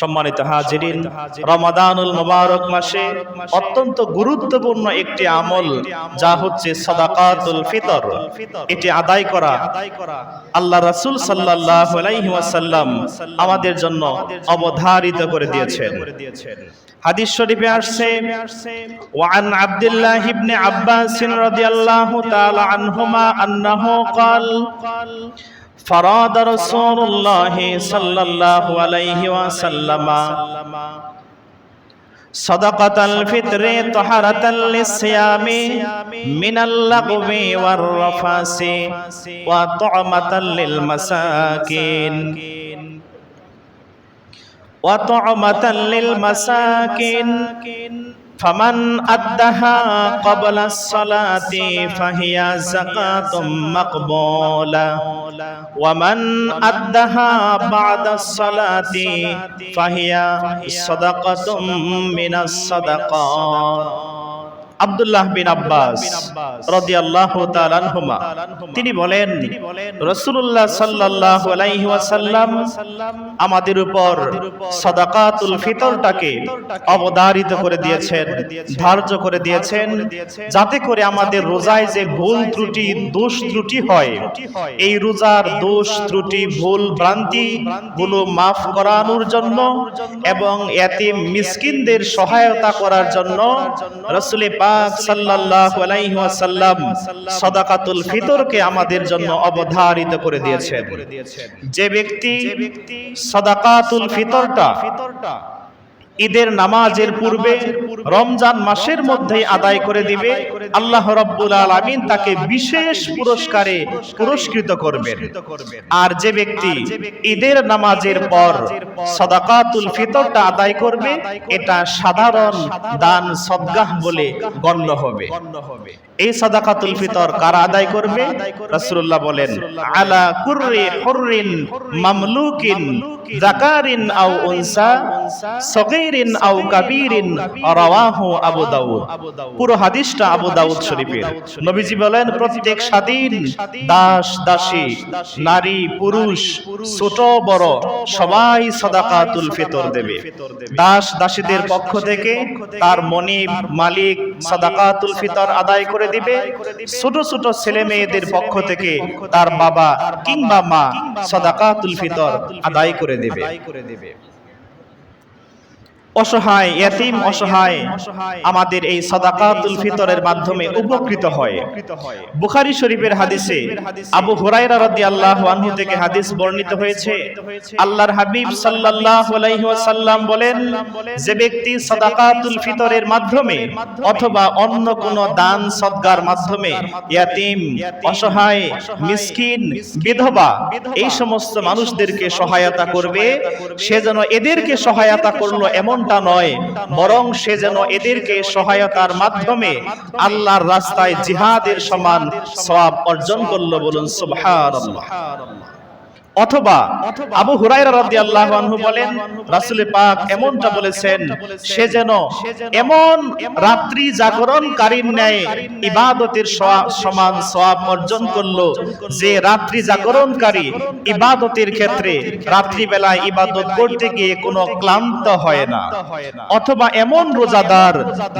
সম্মানিত হাজিরিন, রমাদানুল মুবারক মাসে অত্যন্ত গুরুত্বপূর্ণ একটি আমল, যা হচ্ছে ফিতর। এটি আদায় করা আল্লাহ রাসূল সাল্লাল্লাহু আলাইহি ওয়াসাল্লাম আমাদের জন্য অবধারিত করে দিয়েছেন। হাদিস শরীফে আসছে ওয়ান আব্দুল্লাহ ইবনে আব্বাস রাদিয়াল্লাহু তাআলা আনহুমা আন্নাহু ক্বাল فراد رسول الله صلى الله عليه وسلم صدقة الفطر طهرة للصيام من اللغو والرفاس وطعمة للمساكين وطعمة للمساكين فمن أدها قبل الصلاة فهي زكاة مقبولة ومن أدها بعد الصلاة فهي صدقة من الصدقات আব্দুল্লাহ বিন আব্বাস তিনি বলেন, রাসূলুল্লাহ সাল্লাল্লাহু আলাইহি ওয়াসাল্লাম আমাদের উপর সাদাকাতুল ফিতরটাকে অবধারিত করে দিয়েছেন, ধার্য করে দিয়েছেন, যাতে করে আমাদের রোজায় যে ভুল ত্রুটি, দোষ ত্রুটি হয়, এই রোজার দোষ ত্রুটি, ভুল ভ্রান্তি গুলো মাফ করানোর জন্য এবং এতিম মিসকিনদের সহায়তা করার জন্য রাসূলে পাক সাল্লাল্লাহু আলাইহি ওয়াসাল্লাম সাদাকাতুল ফিতরকে আমাদের জন্য অবধারিত করে দিয়েছেন। যে ব্যক্তি সাদাকাতুল ফিতরটা ঈদের নামাজের পূর্বে রমজান মাসের মধ্যেই আদায় করে দিবে আল্লাহ রব্বুল আলামিন তাকে বিশেষ পুরস্কারে পুরস্কৃত করবেন। আর যে ব্যক্তি ঈদের নামাজের পর সাদাকাতুল ফিতরটা আদায় করবে, এটা সাধারণ দান সদগাহ বলে গণ্য হবে। এই সাদাকাতুল ফিতর কারা আদায় করবে? রাসূলুল্লাহ বলেন, আলা কুররি হুররিন মামলুকিন যাকারিন আও উনসা, সগীরিন আও কাবীরিন, রাওয়াহু আবু দাউদ। পুরো হাদিসটা আবু দাউদ শরীফের। নবীজি বলেন প্রত্যেক স্বাধীন দাস দাসী নারী পুরুষ ছোট বড় সবাই সাদাকাতুল ফিতর দেবে। দাস দাসীদের পক্ষ থেকে তার মনিব মালিক সাদাকাতুল ফিতর আদায় করে দিবে। ছোট ছোট ছেলে মেয়েদের পক্ষ থেকে তার বাবা কিংবা মা সাদাকাতুল ফিতর আদায় করে দেবে। অসহায় এতিম অসহায় আমাদের এই সাদাকাতুল ফিতরের মাধ্যমে উপকৃত হয়। বুখারী শরীফের হাদিসে আবু হুরায়রা রাদিয়াল্লাহু আনহু থেকে হাদিস বর্ণিত হয়েছে। আল্লাহর হাবিব সাল্লাল্লাহু আলাইহি ওয়াসাল্লাম বলেন যে ব্যক্তি সাদাকাতুল ফিতরের মাধ্যমে অথবা অন্য কোন দান সদগার মাধ্যমে ইয়াতিম অসহায় মিসকিন বিধবা এই সমস্ত মানুষদেরকে সহায়তা করবে। সে যেন এদেরকে সহায়তা করল এমনটা নয়, বরং সে যেন এদেরকে সহায়তার মাধ্যমে আল্লাহর রাস্তায় জিহাদের সমান সওয়াব অর্জন করল বলুন, সুবহানাল্লাহ। অথবা আবু হুরায়রা রাদিয়াল্লাহু আনহু বলেন রাসূল পাক এমনটা বলেছেন সে যেন এমন রাত্রি জাগরণকারীর ন্যায় ইবাদতের সমান সওয়াব অর্জন করল যে রাত্রি জাগরণকারী ইবাদতের ক্ষেত্রে রাত্রি বেলায় ইবাদত করতে গিয়ে কোনো ক্লান্ত হয় না। অথবা এমন রোজাদার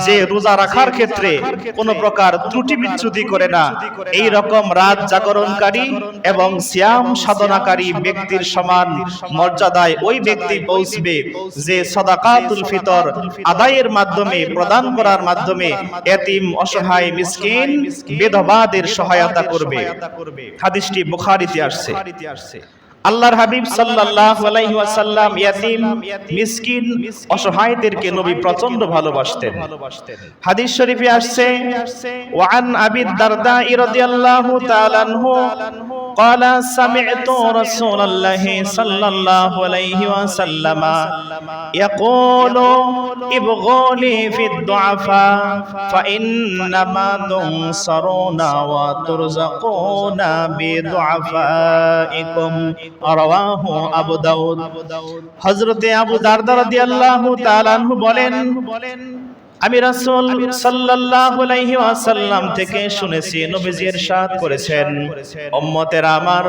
যে রোজা রাখার ক্ষেত্রে কোনো প্রকার ত্রুটি বিচ্যুতি করে না। এই রকম রাত জাগরণকারী এবং সিয়াম সাধনাকারী ব্যক্তির সমান মর্যাদায় ওই ব্যক্তি পৌঁছবে যে সদাকাতুল ফিতর আদায়ের মাধ্যমে, প্রদান করার মাধ্যমে এতিম, অসহায়, মিসকিন, বিধবাদের সহায়তা করবে। হাদিসটি বুখারীতে আসছে। আল্লাহর হাবিব সাল্লাল্লাহু আলাইহি ওয়াসাল্লাম ইয়াতিম মিসকিন অসহায়দেরকে নবী প্রচন্ড ভালোবাসতেন হাদিস শরীফে আসছে ওয়ান আবি দারদা রাদিয়াল্লাহু তাআলা আনহু قال سمعت رسول الله صلى الله عليه وسلم يقول ابغوا لي في الضعفاء فإنما تنصرون وترزقون بضعفائكم রাওয়াহু আবু দাউদ। হযরতে আবু দারদা রাদিয়াল্লাহু তাআলা বলেন বলেন আমি রাসূল সাল্লাল্লাহু আলাইহি ওয়াসাল্লাম থেকে শুনেছি, নবীজি ইরশাদ করেছেন। উম্মতেরা আমার,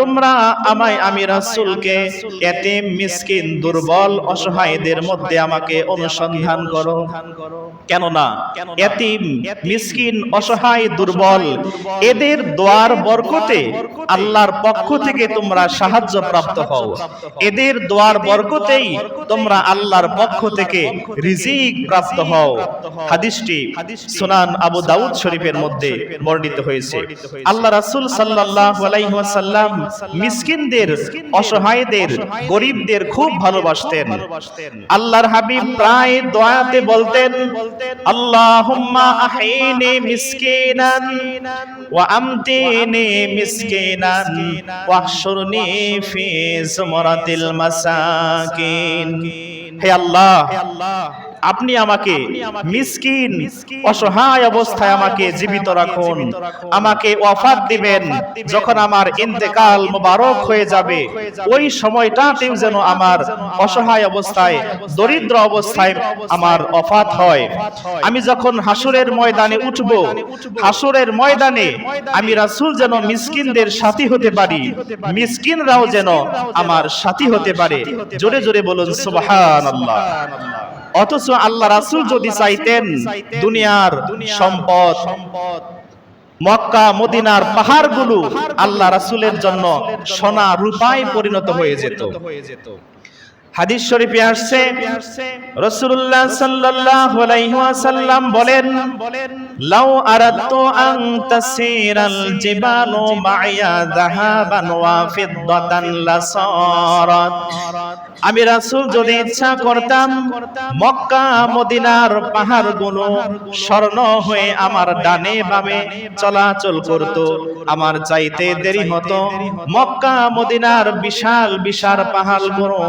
তোমরা আমায়, আমি রাসূলকে এতিম, মিসকিন, দুর্বল, অসহায়দের মধ্যে আমাকে অনুসন্ধান করো। কেন না এতিম, মিসকিন, অসহায়, দুর্বল, এদের দোয়ার বরকতে আল্লাহর পক্ষ থেকে তোমরা সাহায্য প্রাপ্ত হও। এদের দোয়ার বরকতেই তোমরা আল্লাহর পক্ষ থেকে রিজিক প্রাপ্ত হও। হাদিসটি সুনান আবু দাউদ শরীফের মধ্যে বর্ণিত হয়েছে। আল্লাহ রাসূল সাল্লাল্লাহু আলাইহি ওয়াসাল্লাম মিসকিনদের অসহায়দের গরিবদের খুব ভালোবাসতেন। আল্লাহর হাবিব প্রায় দোয়াতে বলতেন আল্লাহুম্মা আহইনি মিসকিনান ওয়া আমতিনি মিসকিনান ওয়াহশুরনি ফি জুমরাতিল মাসাকিন। হে আল্লাহ আপনি আমাকে মিসকিন অসহায় অবস্থায় আমাকে জীবিত রাখুন। আমাকে ওয়াফাত দিবেন। যখন আমার ইন্তেকাল মোবারক হয়ে যাবে ওই সময়টাতেও যেন আমার অসহায় অবস্থায় দরিদ্র অবস্থায় আমার অফাত হয়। আমি যখন হাসুরের ময়দানে উঠব হাসুরের ময়দানে আমি রাসূল যেন মিসকিনদের সাথী হতে পারি। মিসকিনরাও যেন আমার সাথী হতে পারে। জোরে জোরে বলুন সুবহানাল্লাহ। অথচ আল্লাহ রাসুল যদি চাইতেন দুনিয়ার সম্পদ সম্পদ মক্কা মদিনার পাহাড়গুলো আল্লাহ রাসূলের জন্য সোনা রূপায় পরিণত হয়ে যেত। হাদিস শরীফে আসছে রাসূলুল্লাহ সাল্লাল্লাহু আলাইহি ওয়াসাল্লাম বলেন লাউ আরাদতু আন তাসিরাল জিবালু মাইয়া যাহাবান ওয়া ফিদ্দাতান লাসারাত আমি রাসূল যদি ইচ্ছা করতাম মক্কা মদিনার পাহাড়গুলো স্বর্ণ হয়ে আমার ডানে বামে চলাচল করত। আমার চাইতে দেরি হতো। মক্কা মদিনার বিশাল বিশাল পাহাড়গুলো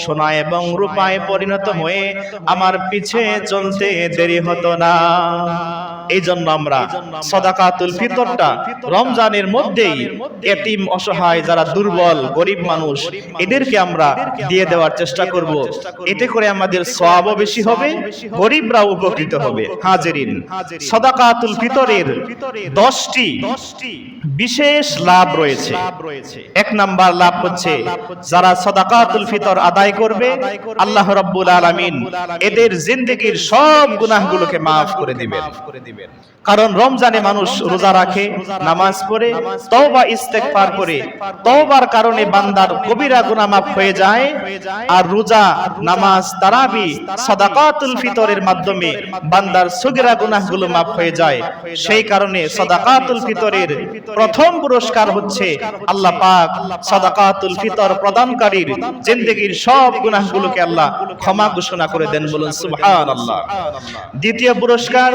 সোনা এবং রূপায় পরিণত হয়ে আমার পিছে চলতে দেরি হতো না। এই জন্য আমরা সদাকাতুল ফিতরটা রমজানের মধ্যেই এতিম অসহায় যারা দুর্বল গরিব মানুষ এদেরকে আমরা দিয়ে দেওয়ার চেষ্টা করব। এতে করে আমাদের সওয়াবও বেশি হবে গরিবরাও উপকৃত হবে। হাজিরিন। সদাকাতুল ফিতরের 10টি বিশেষ লাভ রয়েছে। এক নাম্বার লাভ হচ্ছে যারা সদাকাতুল ফিতর আদায় করবে আল্লাহ রাব্বুল আলামিন এদের জিন্দেগীর সব গুনাহগুলোকে মাফ করে দিবেন। কারণ রমজানে মানুষ রোজা রাখে নামাজ পড়ে তওবা ইস্তেগফার করে। তওবার কারণে বান্দার কবিরা গুনাহ মাফ হয়ে যায়। আর রোজা নামাজ তারাবি সাদাকাতুল ফিতরের মাধ্যমে বান্দার সগীরা গুনাহগুলো মাফ হয়ে যায়। সেই কারণে সাদাকাতুল ফিতরের প্রথম পুরস্কার হচ্ছে আল্লাহ পাক। সাদাকাতুল ফিতর প্রদানকারীর জিন্দেগীর সব গুনাহগুলোকে আল্লাহ ক্ষমা ঘোষণা করে দেন বলুন সুবহানাল্লাহ। দ্বিতীয় পুরস্কার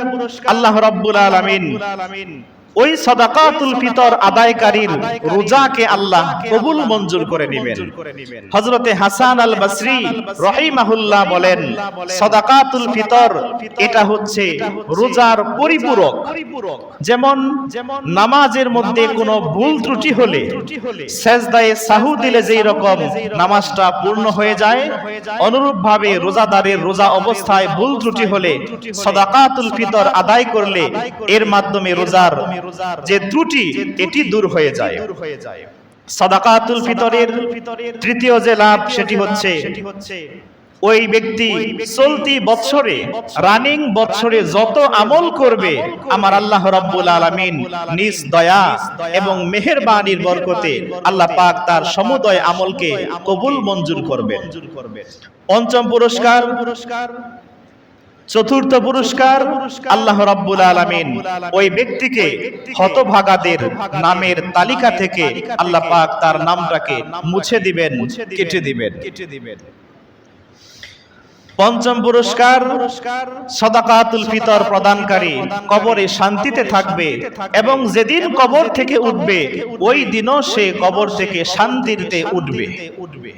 আল্লাহ রাব্বুল আলামিন। ওই সদাকাতুল ফিতর আদায়কারীর রোজাকে আল্লাহ কবুল মঞ্জুর করে নেবেন। হযরতে হাসান আল বসরি রহিমাহুল্লাহ বলেন, সদাকাতুল ফিতর এটা হচ্ছে রোজার পরিপূরক। যেমন নামাজের মধ্যে কোনো ভুল ত্রুটি হলে সেজদায়ে সাহু দিলে যেই রকম নামাজটা পূর্ণ হয়ে যায়, অনুরূপভাবে রোজাদারের রোজা অবস্থায় ভুল ত্রুটি হলে সদাকাতুল ফিতর আদায় করলে এর মাধ্যমে রোজার যে ত্রুটি এটি দূর হয়ে যায়। সাদাকাতুল ফিতরের তৃতীয় যে লাভ সেটি হচ্ছে ওই ব্যক্তি চলতি বৎসরে রানিং বৎসরে যত আমল করবে আমার আল্লাহ রাব্বুল আলামিন নিজ দয়া এবং মেহেরবানির বরকতে আল্লাহ পাক তার সমুদয় আমলকে কবুল মঞ্জুর করবে। পঞ্চম পুরস্কার পুরস্কার চতুর্থ পুরস্কার আল্লাহ রাব্বুল আলামিন ওই ব্যক্তিকে হতভাগাদের নামের তালিকা থেকে আল্লাহ পাক তার নামটাকে মুছে দিবেন, কেটে দিবেন। পঞ্চম পুরস্কার সদাকাতুল ফিতর প্রদানকারী কবরে শান্তিতে থাকবে এবং যেদিন কবর থেকে উঠবে, ওই দিনও সে কবর থেকে শান্তিতে উঠবে। উঠবে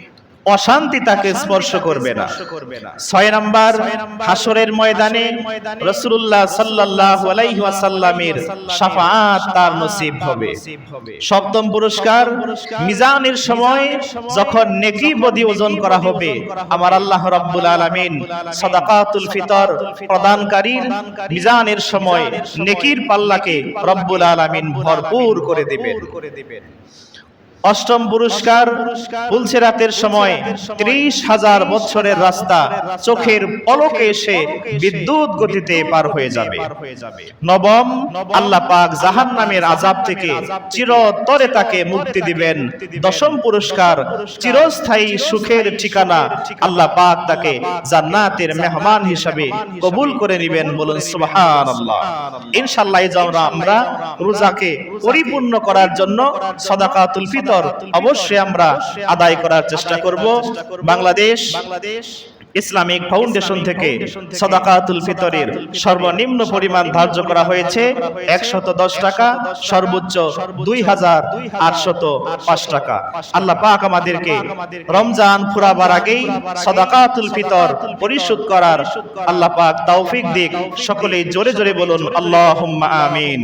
অশান্তি তাকে স্পর্শ করবে না। ছয় নাম্বার হাসরের ময়দানে রসুল্লাহ সাল্লাল্লাহু আলাইহি ওয়াসাল্লামের শাফাআত তার নসিব হবে। সপ্তম পুরস্কার মিজানের সময় যখন নেকি বদি ওজন করা হবে আমার আল্লাহ রাব্বুল আলামিন সাদাকাতুল ফিতর প্রদানকারীর মিজানের সময় নেকির পাল্লাকে রব্বুল আলামিন ভরপুর করে দিবেন। অষ্টম পুরস্কার পুলছে রাতের সময়, ত্রিশ হাজার বছরের রাস্তা, চোখের পলকে এসে বিদ্যুৎ গতিতে পার হয়ে যাবে। নবম আল্লাহ পাক জাহান নামের আজাব থেকে চিরতরে তাকে মুক্তি দিবেন। দশম পুরস্কার চিরস্থায়ী সুখের ঠিকানা আল্লাহ পাক তাকে জান্নাতের মেহমান হিসাবে কবুল করে নেবেন বলুন সুবহান আল্লাহ ইনশাল্লাহ আমরা রোজাকে পরিপূর্ণ করার জন্য সদাকাতুল ফিতর অবশ্যই আমরা আদায় করার চেষ্টা করব। বাংলাদেশ ইসলামিক ফাউন্ডেশন থেকে সদাকাতুল ফিতরের সর্বনিম্ন পরিমাণ ধার্য করা হয়েছে একশত দশ টাকা সর্বোচ্চ দুই হাজার আটশত পাঁচ টাকা। আল্লাহ পাক আমাদেরকে রমজান ফুরাবার আগেই সদাকাতুল ফিতর পরিশোধ করার আল্লাহ পাক তৌফিক দিক। সকলেই জোরে জোরে বলুন আল্লাহ আমিন।